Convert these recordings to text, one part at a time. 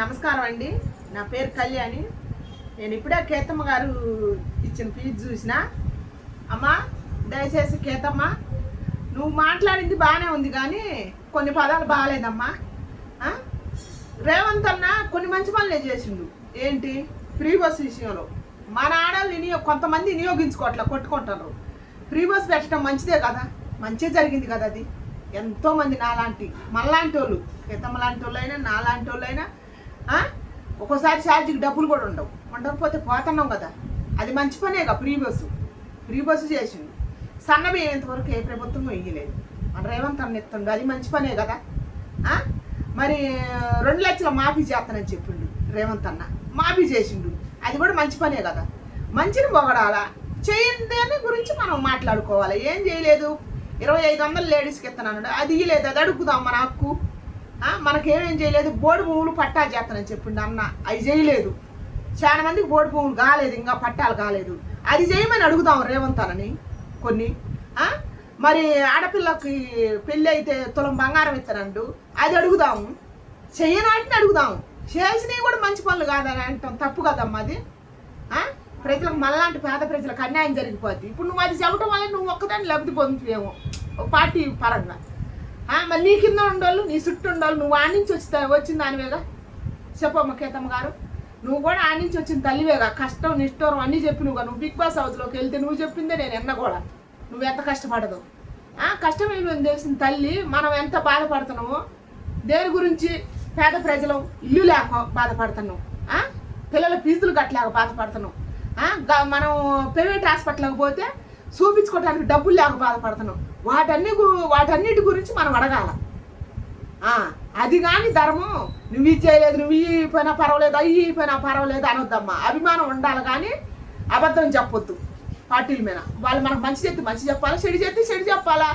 నమస్కారం అండి. నా పేరు కళ్యాణి. నేను ఇప్పుడే కేతమ్మ గారు ఇచ్చిన ఫీజు చూసిన. అమ్మా దయచేసి కేతమ్మ నువ్వు మాట్లాడింది బాగానే ఉంది కానీ కొన్ని పదాలు బాగాలేదమ్మా రేవంత్ అన్న కొన్ని మంచి పనులే చేసిండు. ఏంటి? ఫ్రీ బస్ విషయంలో. మన ఆడవాళ్ళు వినియో కొంతమంది వినియోగించుకోవట్లే కొట్టుకుంటారు. ఫ్రీ బస్ పెట్టడం మంచిదే కదా? మంచి జరిగింది కదా అది? ఎంతోమంది నాలాంటి మనలాంటి వాళ్ళు కేతమ్మ లాంటి వాళ్ళైనా నాలాంటి వాళ్ళైనా అయినా ఒక్కోసారి ఛార్జీకి డబ్బులు కూడా ఉండవు. ఉండకపోతే పోతున్నాం కదా. అది మంచి పనేగా ఫ్రీ బస్సు. ఫ్రీ బస్సు చేసిండు. సన్నబి ఇంతవరకు ఏ ప్రభుత్వం వేయలేదు మన రేవంత్ అన్న ఎత్తుండు. అది మంచి పనే కదా. మరి రెండు లక్షల మాఫీ చేస్తానని చెప్పిండు రేవంత్ అన్న. మాఫీ చేసిండు. అది కూడా మంచి పనే కదా. మంచిని పొగడాలా? చేయండి అని గురించి మనం మాట్లాడుకోవాలి. ఏం చేయలేదు? ఇరవై ఐదు వందలు లేడీస్కి ఎత్తనన్నాడు. అది ఇయ్యలేదు. అది అడుగుదాం మన హక్కు మనకేమేం చేయలేదు బోడి భూములు పట్టాలు చేస్తానని చెప్పిండు అన్న. అవి చేయలేదు. చాలా మందికి బోడి భూములు కాలేదు ఇంకా పట్టాలు కాలేదు. అది చేయమని అడుగుదాం రేవంత్ కొన్ని. మరి ఆడపిల్లకి పెళ్ళి అయితే తులం బంగారం ఇస్తానండు అది అడుగుదాము చేయనాటిని అడుగుదాము చేసినవి కూడా మంచి పనులు కాదని అంటాం. తప్పు కదమ్మా అది? ప్రజలకు మళ్ళాంటి పేద ప్రజలకు అన్యాయం జరిగిపోద్ది. ఇప్పుడు నువ్వు అది చెప్పడం వల్ల నువ్వు ఒక్కదాన్ని లబ్ధి పొందుతావేమో. పార్టీ పరంగా. మరి నీ కింద ఉండోళ్ళు నీ చుట్టూ ఉండోళ్ళు నువ్వు ఆ నుంచి వచ్చి వచ్చిన దానివేగా చెప్పమ్మ కేతమ్మ గారు. నువ్వు కూడా ఆ నుంచి వచ్చిన తల్లివేగా కష్టం నిష్ఠూరం అన్నీ చెప్పి నువ్వు. నువ్వు బిగ్ బాస్ హౌస్లోకి వెళ్తే నువ్వు చెప్పిందే నేను ఎన్న కూడా. నువ్వు ఎంత కష్టపడదు. కష్టం ఏమైంది తెలిసిన తల్లి మనం ఎంత బాధపడుతున్నామో దేని గురించి పేద ప్రజలు ఇల్లు లేక బాధపడుతున్నాం. పిల్లల ఫీజులు కట్టలేక బాధపడుతున్నాం. మనం ప్రైవేట్ హాస్పిటల్కి పోతే చూపించుకోవడానికి డబ్బులు లేక బాధపడుతున్నాం. వాటన్ని గు- వాటన్నిటి గురించి మనం అడగాల. అది కానీ ధర్మం నువ్వు ఇది చేయలేదు నువ్వు ఈ పర్వాలేదు అవి అయిపోయినా పర్వాలేదు అనొద్దమ్మా. అభిమానం ఉండాలి కానీ అబద్ధం చెప్పొద్దు పార్టీల మీద. వాళ్ళు మనకు మంచి చేతి మంచి చెప్పాలా చెడు చేతి చెడు చెప్పాలా?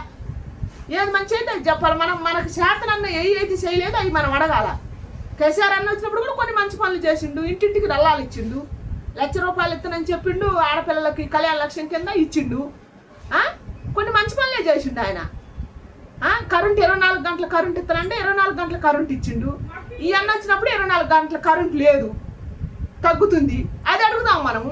ఏది మంచి అయితే అది చెప్పాలి. మనం మనకు చేతనన్న ఏ అయితే చేయలేదు అవి మనం అడగాల. కేసీఆర్ అన్న వచ్చినప్పుడు కూడా కొన్ని మంచి పనులు చేసిండు ఇంటింటికి నల్లాలు ఇచ్చిండు లక్ష రూపాయలు ఇస్తానని చెప్పిండు ఆడపిల్లలకి కళ్యాణ లక్ష్యం కింద ఇచ్చిండు. కొన్ని మంచి పనులే చేసిండు ఆయన. కరెంట్ ఇరవై నాలుగు గంటల కరెంట్ ఇస్తానంటే ఇరవై నాలుగు గంటల కరెంట్ ఇచ్చిండు. ఈ అన్న వచ్చినప్పుడు ఇరవై నాలుగు గంటల కరెంట్ లేదు. తగ్గుతుంది. అది అడుగుదాం మనము.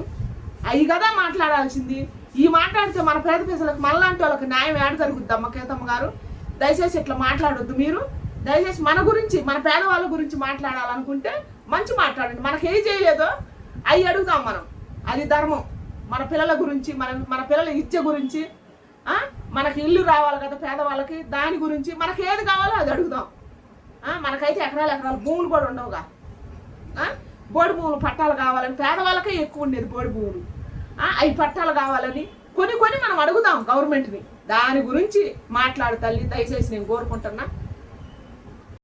అవి కదా మాట్లాడాల్సింది. ఈ మాట్లాడితే మన పేద ప్రజలకు మనలాంటి వాళ్ళకి న్యాయం ఏడ జరుగుద్దమ్మ కేతమ్మ గారు? దయచేసి ఇట్లా మాట్లాడొద్దు మీరు. దయచేసి మన గురించి మన పేదవాళ్ళ గురించి మాట్లాడాలనుకుంటే మంచి మాట్లాడండి. మనకి ఏం చేయలేదో అవి అడుగుదాం మనం. అది ధర్మం. మన పిల్లల గురించి మన మన పిల్లల ఇచ్చ గురించి మనకి ఇల్లు రావాలి కదా పేదవాళ్ళకి దాని గురించి మనకి ఏది కావాలో అది అడుగుదాం. మనకైతే ఎకరాలు ఎకరాలు భూములు కూడా ఉండవుగా. బోడి భూములు పట్టాలు కావాలని పేదవాళ్ళకే ఎక్కువ ఉండేది బోడి భూములు. అవి పట్టాలు కావాలని కొన్ని కొన్ని మనం అడుగుదాం గవర్నమెంట్ని. దాని గురించి మాట్లాడు తల్లి దయచేసి నేను కోరుకుంటున్నా.